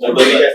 Somebody has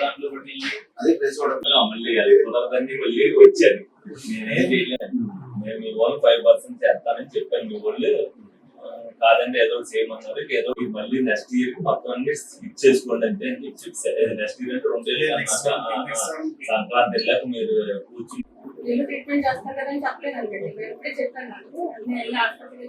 దాంట్లో బట్టి అదే ప్లేస్ కూడా మళ్ళీ అది కుదరదని మళ్ళీ వచ్చాను. నేనేం చేయలేను. నేను మీ వాళ్ళు ఫైవ్ పర్సెంట్ చేస్తానని చెప్పాను. మీ వాళ్ళు కాదండి ఏదో ఒకటి చేయమన్నారు ఏదో మళ్ళీ నెక్స్ట్ ఇయర్ మొత్తం అన్ని ఇచ్చేసుకోండి అంటే అని చెప్పి నెక్స్ట్ ఇయర్ అంటే రెండు వేలు. సంక్రాంతి వెళ్ళాక మీరు కూర్చుని నేను ట్రీట్మెంట్ చేస్తాను కదా అని చెప్పలేదండి నేను ఎప్పుడే చెప్పాను నాకు. నేను వెళ్ళి హాస్పిటల్కి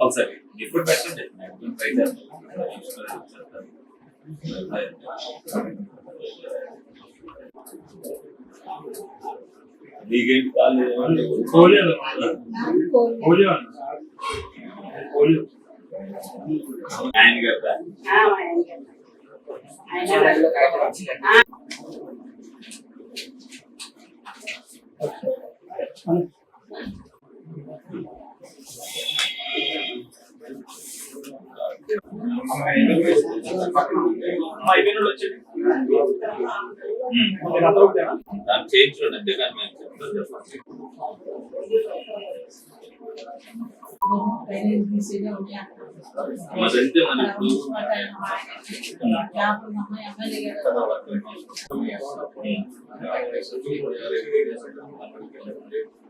ఒకసారి ఇప్పుడు పెట్టండి. ట్రై నీకేంటి కాలేదు పోలియో పోలియో పోలియో. ఆయన కదా అమ్మా చేయించండి అంతేగాని మేము చెప్తాం చెప్పండి అదంతే మన ఇప్పుడు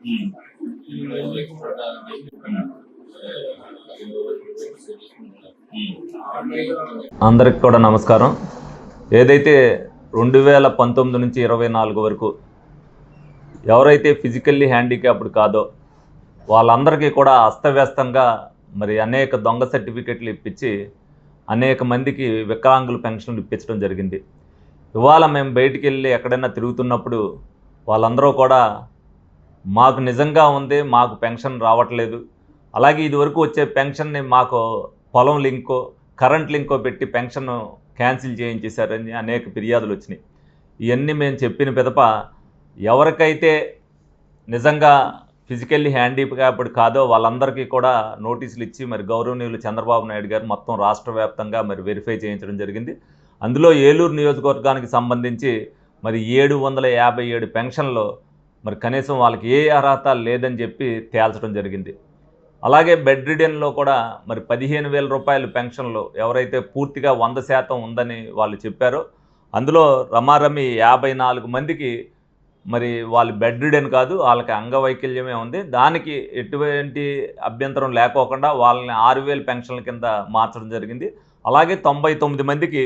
ఉమ్. అందరికి కూడా నమస్కారం. ఏదైతే రెండు వేల పంతొమ్మిది నుంచి ఇరవై నాలుగు వరకు ఎవరైతే ఫిజికల్లీ హ్యాండిక్యాప్డ్ కాదో వాళ్ళందరికీ కూడా అస్తవ్యస్తంగా మరి అనేక దొంగ సర్టిఫికెట్లు ఇప్పించి అనేక మందికి వికలాంగుల పెన్షన్లు ఇప్పించడం జరిగింది. ఇవాళ మేము బయటికి వెళ్ళి ఎక్కడైనా తిరుగుతున్నప్పుడు వాళ్ళందరూ కూడా మాకు నిజంగా ఉంది మాకు పెన్షన్ రావట్లేదు. అలాగే ఇదివరకు వచ్చే పెన్షన్ని మాకు పొలం లింకో కరెంట్ లింకో పెట్టి పెన్షన్ క్యాన్సిల్ చేయించేశారని అనేక ఫిర్యాదులు వచ్చినాయి. ఇవన్నీ మేము చెప్పిన పిదప ఎవరికైతే నిజంగా ఫిజికల్లీ హ్యాండిక్యాప్డ్ కాదో వాళ్ళందరికీ కూడా నోటీసులు ఇచ్చి మరి గౌరవనీయులు చంద్రబాబు నాయుడు గారు మొత్తం రాష్ట్ర వ్యాప్తంగా మరి వెరిఫై చేయించడం జరిగింది. అందులో ఏలూరు నియోజకవర్గానికి సంబంధించి మరి ఏడు వందల యాభై ఏడు పెన్షన్లు మరి కనీసం వాళ్ళకి ఏ అర్హత లేదని చెప్పి తేల్చడం జరిగింది. అలాగే బెడ్ రిడెన్లో కూడా మరి పదిహేను వేల రూపాయలు పెన్షన్లు ఎవరైతే పూర్తిగా వంద శాతం ఉందని వాళ్ళు చెప్పారో అందులో రమారమి యాభై నాలుగు మందికి మరి వాళ్ళు బెడ్ రిడెన్ కాదు వాళ్ళకి అంగవైకల్యమే ఉంది. దానికి ఎటువంటి అభ్యంతరం లేకోకుండా వాళ్ళని ఆరు వేల పెన్షన్ల కింద మార్చడం జరిగింది. అలాగే తొంభై తొమ్మిది మందికి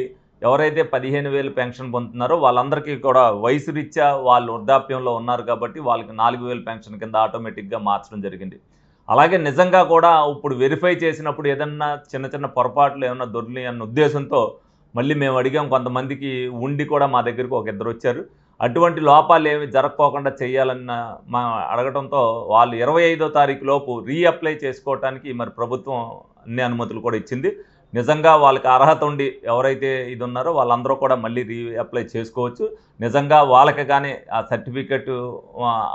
ఎవరైతే పదిహేను వేలు పెన్షన్ పొందుతున్నారో వాళ్ళందరికీ కూడా వయసు రీత్యా వాళ్ళు వృద్ధాప్యంలో ఉన్నారు కాబట్టి వాళ్ళకి నాలుగు వేలు పెన్షన్ కింద ఆటోమేటిక్గా మార్చడం జరిగింది. అలాగే నిజంగా కూడా ఇప్పుడు వెరిఫై చేసినప్పుడు ఏదన్నా చిన్న చిన్న పొరపాట్లు ఏమన్నా దొరిని అన్న ఉద్దేశంతో మళ్ళీ మేము అడిగాం. కొంతమందికి ఉండి కూడా మా దగ్గరికి ఒక ఇద్దరు వచ్చారు. అటువంటి లోపాలు ఏమి జరగకోకుండా చేయాలన్న మా అడగడంతో వాళ్ళు ఇరవై ఐదో తారీఖు లోపు రీఅప్లై చేసుకోవటానికి మరి ప్రభుత్వం అన్ని అనుమతులు కూడా ఇచ్చింది. నిజంగా వాళ్ళకి అర్హత ఉండి ఎవరైతే ఇది ఉన్నారో వాళ్ళందరూ కూడా మళ్ళీ రీ అప్లై చేసుకోవచ్చు. నిజంగా వాళ్ళకి కానీ ఆ సర్టిఫికెట్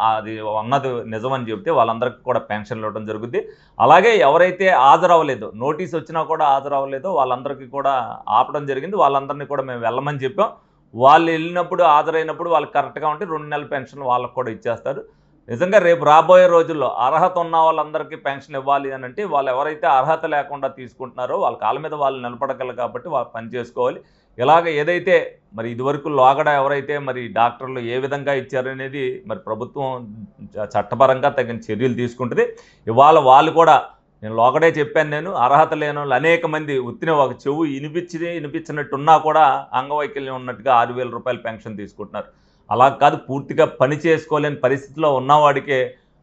అది ఉన్నది నిజమని చెప్తే వాళ్ళందరికీ కూడా పెన్షన్లు ఇవ్వడం జరుగుద్ది. అలాగే ఎవరైతే హాజరవ్వలేదో నోటీస్ వచ్చినా కూడా హాజరవ్వలేదో వాళ్ళందరికీ కూడా ఆపడం జరిగింది. వాళ్ళందరినీ కూడా మేము వెళ్ళమని చెప్పాం. వాళ్ళు వెళ్ళినప్పుడు హాజరైనప్పుడు వాళ్ళకి కరెక్ట్గా ఉంటే రెండు నెలల పెన్షన్ వాళ్ళకి కూడా ఇచ్చేస్తారు. నిజంగా రేపు రాబోయే రోజుల్లో అర్హత ఉన్న వాళ్ళందరికీ పెన్షన్ ఇవ్వాలి అని అంటే వాళ్ళు ఎవరైతే అర్హత లేకుండా తీసుకుంటున్నారో వాళ్ళ కాళ్ళ మీద వాళ్ళు నిలబడగలరు కాబట్టి వాళ్ళు పని చేసుకోవాలి. ఇలాగ ఏదైతే మరి ఇదివరకు లోగడ ఎవరైతే మరి డాక్టర్లు ఏ విధంగా ఇచ్చారనేది మరి ప్రభుత్వం చ- చట్టపరంగా తగిన చర్యలు తీసుకుంటుంది. ఇవాళ వాళ్ళు కూడా నేను లోగడే చెప్పాను నేను అర్హత లేని వాళ్ళు అనేక మంది ఉత్తిన ఒక చెవు వినిపించి వినిపించినట్టున్నా కూడా అంగవైకల్యం ఉన్నట్టుగా ఆరు వేల రూపాయలు పెన్షన్ తీసుకుంటున్నారు. అలా కాదు పూర్తిగా పని చేసుకోలేని పరిస్థితిలో ఉన్నవాడికే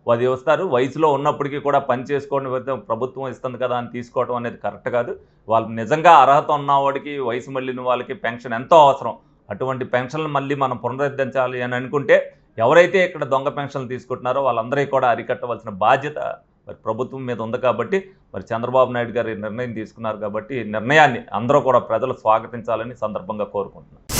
అది వస్తారు. వయసులో ఉన్నప్పటికీ కూడా పని చేసుకోవడం ప్రభుత్వం ఇస్తుంది కదా అని తీసుకోవడం అనేది కరెక్ట్ కాదు. వాళ్ళు నిజంగా అర్హత ఉన్నవాడికి వయసు మళ్ళిన వాళ్ళకి పెన్షన్ ఎంతో అవసరం. అటువంటి పెన్షన్లు మళ్ళీ మనం పునరుద్ధరించాలి అని అనుకుంటే ఎవరైతే ఇక్కడ దొంగ పెన్షన్లు తీసుకుంటున్నారో వాళ్ళందరికీ కూడా అరికట్టవలసిన బాధ్యత మరి ప్రభుత్వం మీద ఉంది కాబట్టి మరి చంద్రబాబు నాయుడు గారు ఈ నిర్ణయం తీసుకున్నారు కాబట్టి ఈ నిర్ణయాన్ని అందరూ కూడా ప్రజలు స్వాగతించాలని సందర్భంగా కోరుకుంటున్నారు